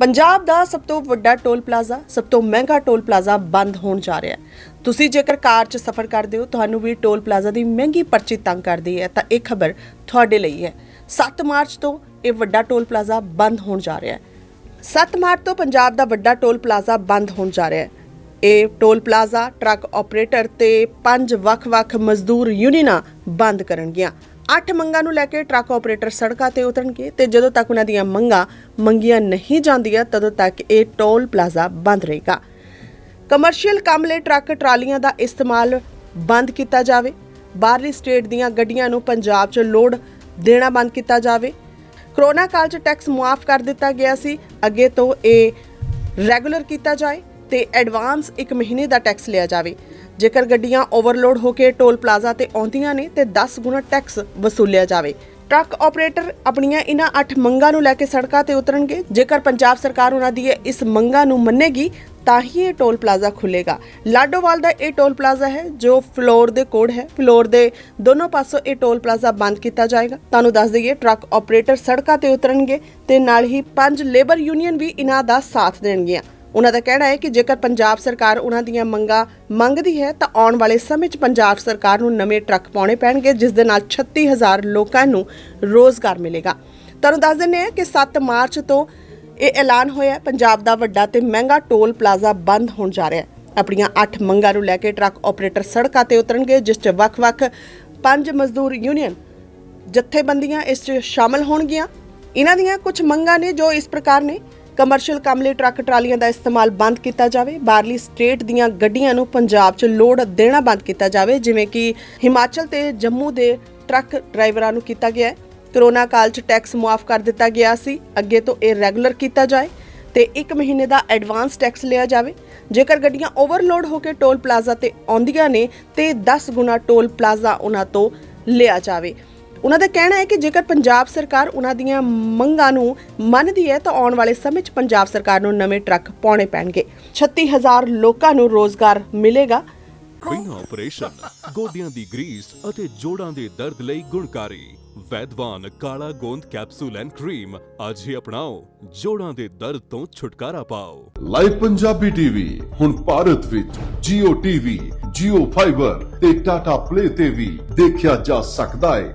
ਪੰਜਾਬ ਦਾ ਸਭ ਤੋਂ ਵੱਡਾ ਟੋਲ ਪਲਾਜ਼ਾ, ਸਭ ਤੋਂ ਮਹਿੰਗਾ ਟੋਲ ਪਲਾਜ਼ਾ ਬੰਦ ਹੋਣ ਜਾ ਰਿਹਾ ਹੈ। ਤੁਸੀਂ ਜੇਕਰ ਕਾਰ 'ਚ ਸਫ਼ਰ ਕਰਦੇ ਹੋ, ਤੁਹਾਨੂੰ ਵੀ ਟੋਲ ਪਲਾਜ਼ਾ ਦੀ ਮਹਿੰਗੀ ਪਰਚੀ ਤੰਗ ਕਰਦੀ ਹੈ। ਤਾਂ ਇਹ ਖਬਰ ਤੁਹਾਡੇ ਲਈ ਹੈ। 7 ਮਾਰਚ ਤੋਂ ਇਹ ਵੱਡਾ ਟੋਲ ਪਲਾਜ਼ਾ ਬੰਦ ਹੋਣ ਜਾ ਰਿਹਾ ਹੈ। 7 ਮਾਰਚ ਤੋਂ ਪੰਜਾਬ ਦਾ ਵੱਡਾ ਟੋਲ ਪਲਾਜ਼ਾ ਬੰਦ ਹੋਣ ਜਾ ਰਿਹਾ ਹੈ। ਇਹ ਟੋਲ ਪਲਾਜ਼ਾ, ਟਰੱਕ ਆਪਰੇਟਰ ਤੇ ਪੰਜ ਵੱਖ-ਵੱਖ ਮਜ਼ਦੂਰ ਯੂਨੀਅਨਾਂ ਬੰਦ ਕਰਨਗੀਆਂ। ਅੱਠ ਮੰਗਾਂ ਨੂੰ ਲੈ ਕੇ ਟਰੱਕ ਆਪਰੇਟਰ ਸੜਕਾਂ ਤੇ ਉਤਰਨਗੇ ਤੇ ਜਦੋਂ ਤੱਕ ਉਹਨਾਂ ਦੀਆਂ ਮੰਗਾਂ ਮੰਗੀਆਂ ਨਹੀਂ ਜਾਂਦੀਆਂ, ਤਦੋਂ ਤੱਕ ਇਹ ਟੋਲ ਪਲਾਜ਼ਾ ਬੰਦ ਰਹੇਗਾ। ਕਮਰਸ਼ੀਅਲ ਕੰਮ ਲਈ ਟਰੱਕ ਟਰਾਲੀਆਂ ਦਾ ਇਸਤੇਮਾਲ ਬੰਦ ਕੀਤਾ ਜਾਵੇ। ਬਾਹਰਲੀ ਸਟੇਟ ਦੀਆਂ ਗੱਡੀਆਂ ਨੂੰ ਪੰਜਾਬ 'ਚ ਲੋਡ ਦੇਣਾ ਬੰਦ ਕੀਤਾ ਜਾਵੇ। ਕਰੋਨਾ ਕਾਲ 'ਚ ਟੈਕਸ ਮੁਆਫ ਕਰ ਦਿੱਤਾ ਗਿਆ ਸੀ। ਅੱਗੇ ਤੋਂ ਇਹ ਰੈਗੂਲਰ ਕੀਤਾ ਜਾਏ। ਤੇ ਐਡਵਾਂਸ 1 ਮਹੀਨੇ ਦਾ ਟੈਕਸ ਲਿਆ ਜਾਵੇ। ਜੇਕਰ ਗੱਡੀਆਂ ਓਵਰਲੋਡ ਹੋ ਕੇ ਟੋਲ ਪਲਾਜ਼ਾ ਤੇ ਆਉਂਦੀਆਂ ਨੇ, ਤੇ 10 ਗੁਣਾ ਟੈਕਸ ਵਸੂਲਿਆ ਜਾਵੇ। ਟਰੱਕ ਆਪਰੇਟਰ ਆਪਣੀਆਂ ਇਹਨਾਂ 8 ਮੰਗਾਂ ਨੂੰ ਲੈ ਕੇ ਸੜਕਾਂ ਤੇ ਉਤਰਨਗੇ। ਜੇਕਰ ਪੰਜਾਬ ਸਰਕਾਰ ਉਹਨਾਂ ਦੀ ਇਸ ਮੰਗਾਂ ਨੂੰ ਮੰਨੇਗੀ, ਤਾਂ ਹੀ ਇਹ ਟੋਲ ਪਲਾਜ਼ਾ ਖੁੱਲੇਗਾ ਲਾਡੋਵਾਲ ਦਾ ਇਹ ਟੋਲ ਪਲਾਜ਼ਾ ਹੈ, ਜੋ ਫਲੋਰ ਦੇ ਕੋਡ ਹੈ। ਫਲੋਰ ਦੇ ਦੋਨੋਂ ਪਾਸੋਂ ਇਹ ਟੋਲ ਪਲਾਜ਼ਾ ਬੰਦ ਕੀਤਾ ਜਾਏਗਾ। ਤੁਹਾਨੂੰ ਦੱਸ ਦਈਏ, ਟਰੱਕ ਆਪਰੇਟਰ ਸੜਕਾਂ ਤੇ ਉਤਰਨਗੇ ਤੇ ਨਾਲ ਹੀ ਪੰਜ ਲੇਬਰ ਯੂਨੀਅਨ ਵੀ ਇਹਨਾਂ ਦਾ ਸਾਥ ਦੇਣਗੀਆਂ। ਉਹਨਾਂ ਦਾ ਕਹਿਣਾ ਹੈ ਕਿ ਜੇਕਰ ਪੰਜਾਬ ਸਰਕਾਰ ਉਹਨਾਂ ਦੀਆਂ ਮੰਗਾਂ ਮੰਗਦੀ ਹੈ ਤਾਂ ਆਉਣ ਵਾਲੇ ਸਮੇਂ 'ਚ ਪੰਜਾਬ ਸਰਕਾਰ ਨੂੰ ਨਵੇਂ ਟਰੱਕ ਪਾਉਣੇ ਪੈਣਗੇ, ਜਿਸ ਦੇ ਨਾਲ 36000 ਲੋਕਾਂ ਨੂੰ ਰੋਜ਼ਗਾਰ ਮਿਲੇਗਾ। ਤੁਹਾਨੂੰ ਦੱਸ ਦਿੰਦੇ ਹਾਂ ਕਿ 7 ਮਾਰਚ ਤੋਂ ਇਹ ਐਲਾਨ ਹੋਇਆ ਪੰਜਾਬ ਦਾ ਵੱਡਾ ਤੇ ਮਹਿੰਗਾ ਟੋਲ ਪਲਾਜ਼ਾ ਬੰਦ ਹੋਣ ਜਾ ਰਿਹਾ ਹੈ। ਆਪਣੀਆਂ 8 ਮੰਗਾਂ ਨੂੰ ਲੈ ਕੇ ਟਰੱਕ ਆਪਰੇਟਰ ਸੜਕਾਂ ਤੇ ਉਤਰਨਗੇ, ਜਿਸ 'ਚ ਵੱਖ-ਵੱਖ ਪੰਜ ਮਜ਼ਦੂਰ ਯੂਨੀਅਨ ਜਥੇਬੰਦੀਆਂ ਇਸ 'ਚ ਸ਼ਾਮਲ ਹੋਣਗੀਆਂ। ਇਹਨਾਂ ਦੀਆਂ ਕੁਝ ਮੰਗਾਂ ਨੇ ਜੋ ਇਸ ਪ੍ਰਕਾਰ ਨੇ ਕਮਰਸ਼ੀਅਲ ਕੰਮ ਲਈ ਟਰੱਕ ਟਰਾਲੀਆਂ ਦਾ ਇਸਤੇਮਾਲ ਬੰਦ ਕੀਤਾ ਜਾਵੇ। ਬਾਹਰਲੀ ਸਟੇਟ ਦੀਆਂ ਗੱਡੀਆਂ ਨੂੰ ਪੰਜਾਬ 'ਚ ਲੋਡ ਦੇਣਾ ਬੰਦ ਕੀਤਾ ਜਾਵੇ, ਜਿਵੇਂ ਕਿ ਹਿਮਾਚਲ ਤੇ ਜੰਮੂ ਦੇ ਟਰੱਕ ਡਰਾਈਵਰਾਂ ਨੂੰ ਕੀਤਾ ਗਿਆ ਹੈ। ਕਰੋਨਾ ਕਾਲ 'ਚ ਟੈਕਸ ਮੁਆਫ ਕਰ ਦਿੱਤਾ ਗਿਆ ਸੀ। ਅੱਗੇ ਤੋਂ ਇਹ ਰੈਗੂਲਰ ਕੀਤਾ ਜਾਏ ਤੇ 1 ਮਹੀਨੇ ਦਾ ਐਡਵਾਂਸ ਟੈਕਸ ਲਿਆ ਜਾਵੇ। ਜੇਕਰ ਗੱਡੀਆਂ ਓਵਰਲੋਡ ਹੋ ਕੇ ਟੋਲ ਪਲਾਜ਼ਾ ਤੇ ਆਉਂਦੀਆਂ ਨੇ, ਤੇ 10 ਗੁਣਾ ਟੋਲ ਪਲਾਜ਼ਾ ਉਹਨਾਂ ਤੋਂ ਲਿਆ ਜਾਵੇ। ਉਹਨਾਂ ਦਾ ਕਹਿਣਾ ਹੈ ਕਿ ਜੇਕਰ ਪੰਜਾਬ ਸਰਕਾਰ ਉਹਨਾਂ ਦੀਆਂ ਮੰਗਾਂ ਨੂੰ ਮੰਨਦੀ ਹੈ ਤਾਂ ਆਉਣ ਵਾਲੇ ਸਮੇਂ 'ਚ ਪੰਜਾਬ ਸਰਕਾਰ ਨੂੰ ਨਵੇਂ ਟਰੱਕ ਪਾਉਣੇ ਪੈਣਗੇ। 36000 ਲੋਕਾਂ ਨੂੰ ਰੋਜ਼ਗਾਰ ਮਿਲੇਗਾ। ਬਿਨਾਂ ਆਪਰੇਸ਼ਨ ਗੋਡਿਆਂ ਦੀ ਗਰੀਸ ਅਤੇ ਜੋੜਾਂ ਦੇ ਦਰਦ ਲਈ ਗੁਣਕਾਰੀ। ਵੈਦਵਾਨ ਕਾਲਾ ਗੋਂਦ ਕੈਪਸੂਲ ਐਂਡ ਕਰੀਮ ਅੱਜ ਹੀ ਅਪਣਾਓ। ਜੋੜਾਂ ਦੇ ਦਰਦ ਤੋਂ ਛੁਟਕਾਰਾ ਪਾਓ। ਲਾਈਵ ਪੰਜਾਬੀ ਟੀਵੀ ਹੁਣ ਭਾਰਤ ਵਿੱਚ Jio TV, Jio Fiber ਤੇ Tata Play ਤੇ ਵੀ ਦੇਖਿਆ ਜਾ ਸਕਦਾ ਹੈ।